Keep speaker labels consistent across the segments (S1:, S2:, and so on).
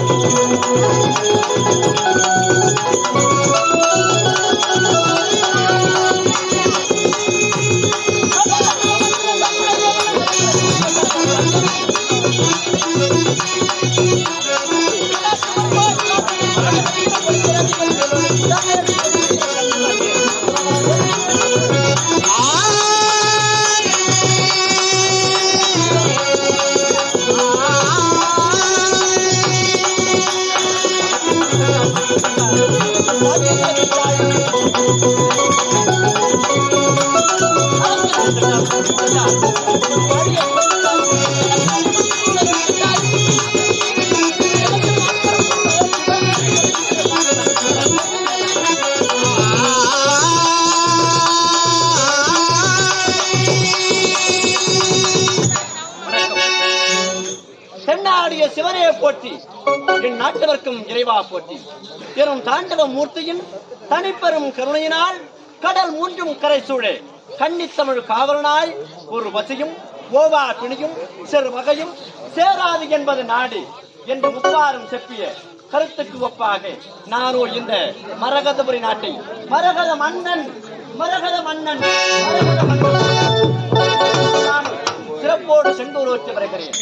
S1: 「なんとなんとなんとなんとなんとなんとなんと」தென்னாடிய சிவனே போற்றி. என் நாட்டவர்க்கும் இறைவா போற்றி. எனும் தாண்டவ மூர்த்தியின் தனிப்பெரும் கருணையினால் கடல் மூன்றும் கரை சூழே. கன்னித்தமிழ் காவலனாய் ஒரு வசையும் ஓவா துணியும் சிறு வகையும் சேராது என்பது நாடு என்று முதலாரும் செப்பிய கருத்துக்கு ஒப்பாக நானோ இந்த மரகதபுரி நாட்டை. மரகத மன்னன் மரகத மன்னன் நான் சிறப்போடு செந்தூரோற்றி வருகிறேன்.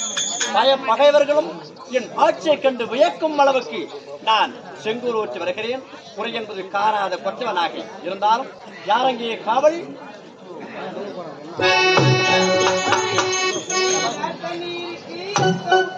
S1: பய பகைவர்களும் என் ஆட்சியை கண்டு வியக்கும் அளவுக்கு நான் செங்கூரோற்றி வருகிறேன். குறை என்பது காணாத கொற்றவனாக இருந்தாலும் யாரங்கே காவல் Thank you.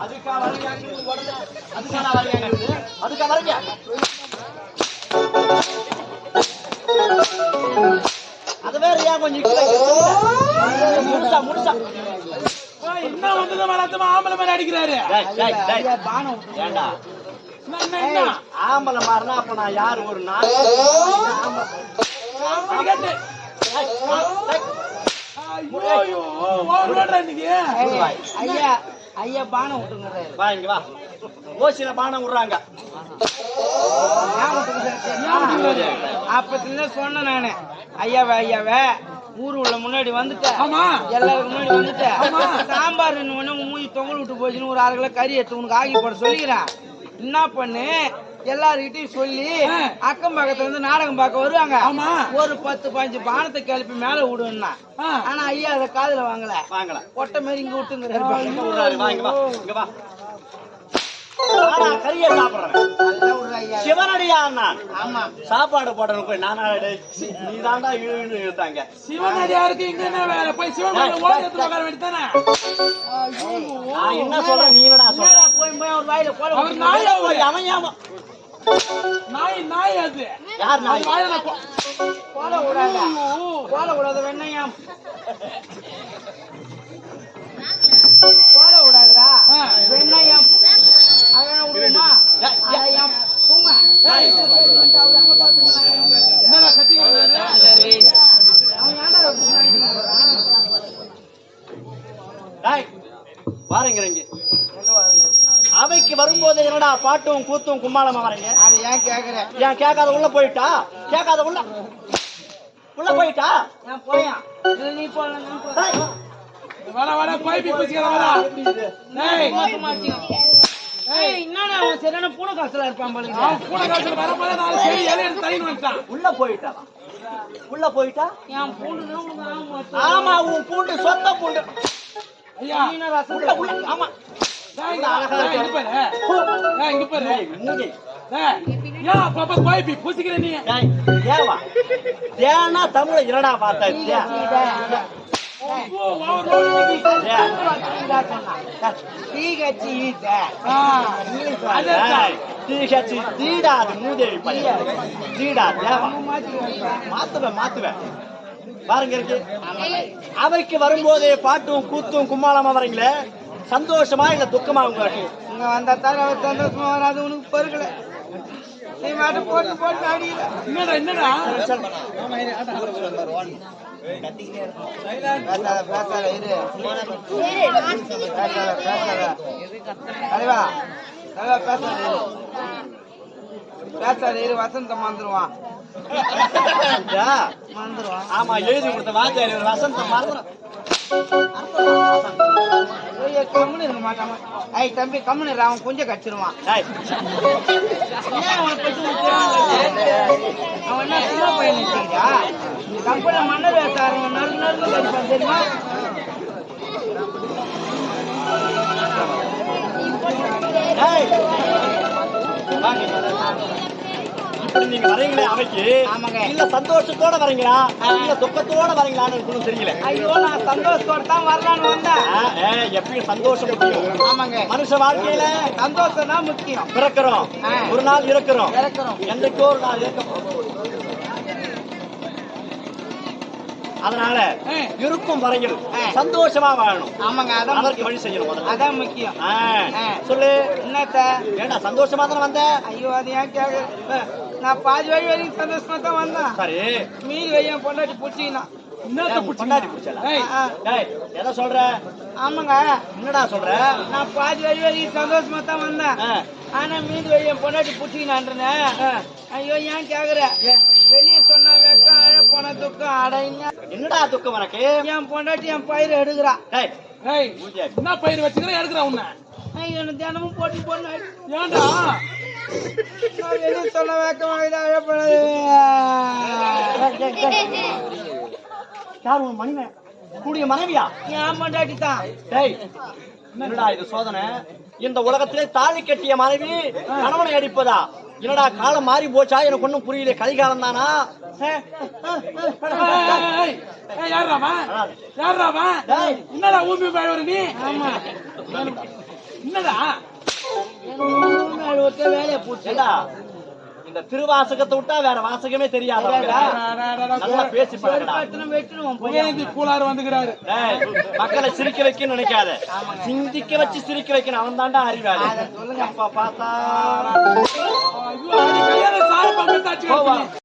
S1: அதுக்கா வரலையாங்கிறது உடனே அதுக்கான வரலையாங்கிறது அதுக்கா வரலையா அது வேற ஏன் கொஞ்சம்? முடிச்சா முடிச்சா
S2: வந்தது வளர்த்தமா ஆம்பளை மேல அடிக்கிறாரு
S1: டேய். ஏண்டா? ஆம்பளை மாறினா அப்ப நான் யாரு? ஒரு நாள்.
S2: ஐயோ, ஐயோ,
S3: பானம் விட்டுங்கிறாரு
S1: வா இங்க வா. ஓசில பானம் விடுறாங்க.
S3: அப்பத்துல சொன்னேன் நானு. ஐயாவே ஐயாவே ஊரு உள்ள முன்னாடி வந்துட்டேன்.
S2: ஆமா.
S3: எல்லாருக்கும் முன்னாடி வந்துட்டேன். சாம்பார் ஒண்ணு மூஞ்சி தொங்கல் விட்டு போச்சுன்னு ஒரு அரை கிலோ கறி எடுத்து உனக்கு ஆகி போட சொல்லிக்கிறேன். என்ன பண்ணு? எல்லார்கிட்டயும் சொல்லி அக்கம் பக்கத்துல இருந்து நாடகம் பார்க்க வருவாங்க. ஒரு பத்து பாஞ்சு பானத்தை கிளப்பி மேல விடுன்னா. ஆனா ஐயா அதை காதுல வாங்கல.
S1: வாங்கலாம்
S3: கொட்டை மாதிரி இங்க விட்டுங்கிறாரு.
S1: கறியை சாப்பிடுறேன். சிவனடியா நான். சாப்பாடு போடணும் போய் நானா நீ தாண்டா இழுன்னு இழுத்தாங்க
S2: சிவனடியாருக்கு இங்க என்ன வேலை? போய் சிவன் கோயில்ல ஓடி எடுத்து உட்கார வேண்டியதானே
S1: நான் என்ன சொல்ல நீ என்னடா சொல்ற
S3: போய் போய் ஒரு வாயில போட
S2: அவர் நாய் அவரு.
S1: அவன் ஏமா
S2: நாய் நாய் அது.
S1: யார் நாய்?
S2: வாயில
S3: போட விடாத போட விடாத வெண்ணையாம் போட விடாதடா
S2: ஆ.
S3: வெண்ணையாம் அதெல்லாம் விடுமா
S2: என்னடா?
S1: டேய் வாருங்க இங்க? அவைக்கு வரும்போது என்னடா பாட்டும் கூத்தும் கும்மாளமா வரீங்க?
S3: அது ஏன் கேக்குற?
S1: ஏன் கேட்காத உள்ள போயிட்டா? கேட்காத உள்ள. உள்ள போயிட்டா?
S3: போயா நீ போல நான் போறேன்
S1: டேய்,
S2: வர வர டேய்
S3: போக மாட்டேன் ஏய் என்னடா பூனை காசுல இருப்பான்
S2: பூனை காய்ச்சல் வரும்போது நாலு செடி இலை எடுத்து வந்துட்டான்.
S1: உள்ள போயிட்டா? உள்ள போயிட்டா?
S3: என் பூண்டு.
S1: ஆமா உன் பூண்டு சொந்த பூண்டு.
S2: ஐயா
S1: உள்ள உள்ள ஆமா. தமிழ இரடா பார்த்த தே.
S2: ஓ, ஓவர் ஓவர் இன்னைக்கு.
S1: தே.
S3: தீகச்சி ஈத்த.
S2: ஆ, அது இருக்கா?
S1: ஏய், தீகச்சி, தீடா அது மூதேவி பையன். தீடா தேவா மாத்துவேன் மாத்துவேன் பாருங்க இருக்கு அவைக்கு வரும்போதே பாட்டும் கூத்தும் கும்மாளமா வரீங்களே சந்தோஷமா இல்ல துக்கமா உங்களுக்கு
S3: இங்க வந்தா தான் அவர் சந்தோஷமா வராது உனக்கு பொறுக்கல நீ மாட்டு போட்டு போட்டு அடியில
S2: என்னடா என்னடா
S3: பேசாத பேசாத இரு பேசாத பேசாத தலைவா தலைவா பேசாத இரு பேசாத இரு வசந்தம் வந்துருவான்
S1: ஆமா எழுதி கொடுத்த வாத்தியார் வசந்தம் மறந்துடும்
S3: ஐயோ, கம்முனு இருக்க மாட்டான் ஐய் தம்பி கம்முனு இரு, அவன் கொஞ்சம் கச்சிருவான் அவன் என்ன சின்ன பையன் நினைச்சீங்களா கம்பெனி மன்னர் வேசாரன் நறு நறுன்னு கடிப்பான் தெரியுமா
S1: ஏய். இப்படி நீங்க வரீங்களே அவைக்கு. இல்ல சந்தோஷத்தோட வரீங்களா? இல்ல துக்கத்தோட வரீங்களான்னு ஒண்ணும் தெரியல.
S3: ஐயோ நான் சந்தோஷத்தோட தான் வரலான்னு வந்தேன்.
S1: எப்பயும் சந்தோஷம் முக்கியம்.
S3: ஆமாங்க.
S1: மனுஷ வாழ்க்கையில
S3: சந்தோஷம் தான் முக்கியம்.
S1: பிறக்கிறோம். ஒரு நாள் இருக்கிறோம் என்றைக்கோ ஒரு நாள் இருக்க. அதனால. இருக்கும் வரையில். சந்தோஷமா வாழணும்.
S3: ஆமாங்க அதான்
S1: அதற்கு வழி செய்யணும்
S3: அதான் முக்கியம்.
S1: சொல்லு.
S3: என்னத்த?
S1: ஏண்டா சந்தோஷமா தானே வந்த?
S3: ஐயோ அது ஏன் கேட்க நான் பாதி வழி வரைக்கும் சந்தோஷமா தான் வந்தேன்.
S1: சரி.
S3: மீதி வையன் பொண்டாட்டி பிடிச்சிக்கினா.
S2: என்னத்த
S1: ஏன்
S2: பிடிச்சி
S1: பொண்டாட்டி பிடிச்சல
S2: ஏய்,
S1: டேய் எதை சொல்ற?
S3: ஆமாங்க.
S1: என்னடா சொல்ற?
S3: நான் பாதி வழி வரைக்கும் சந்தோஷமா தான் வந்தேன். ஆனா மீதி வையன் பொண்டாட்டி பிடிச்சிக்கினான்றன? ஐயோ ஏன் கேக்குற? வெளியே சொன்னா வெக்கம் அழ போன துக்கம் அடைங்க
S1: என்னடா துக்கம் உனக்கு?
S3: என் பொண்டாட்டி என் பயிர் எடுக்கிறா.
S2: என்ன பயிர் வச்சுக்கிற? எடுக்கிற உன்னை.
S3: ஐயோ தினமும் போட்டு போன
S2: ஏன்டா
S3: வெளியே சொன்னா
S1: யார் உன் மனைவன் கூடிய மனைவியா?
S3: என் பொண்டாட்டி தான்
S1: டேய் என்னடா இது சோதனை? இந்த உலகத்திலே தாலி கட்டிய மனைவி கணவனை அடிப்பதா? என்னடா காலம் மாறி போச்சா? எனக்கு ஒண்ணும் புரியல. கலிகாலம் தானா.
S2: என்னடா ஊம்பி போய் வர நீ? என்னடா?
S3: வேலையை போச்சு
S1: ஏண்டா? இந்த திருவாசகத்தை விட்டா வேற வாசகமே தெரியாது நல்லா பேசி
S2: கூலாறு வந்துக்கிறாரு.
S1: மக்களை சிரிக்க வைக்க நினைக்காத. சிந்திக்க வச்சு சிரிக்க வைக்கணும். அவன் தாண்டா
S3: சொல்லுங்க.
S1: அப்பா பார்த்தா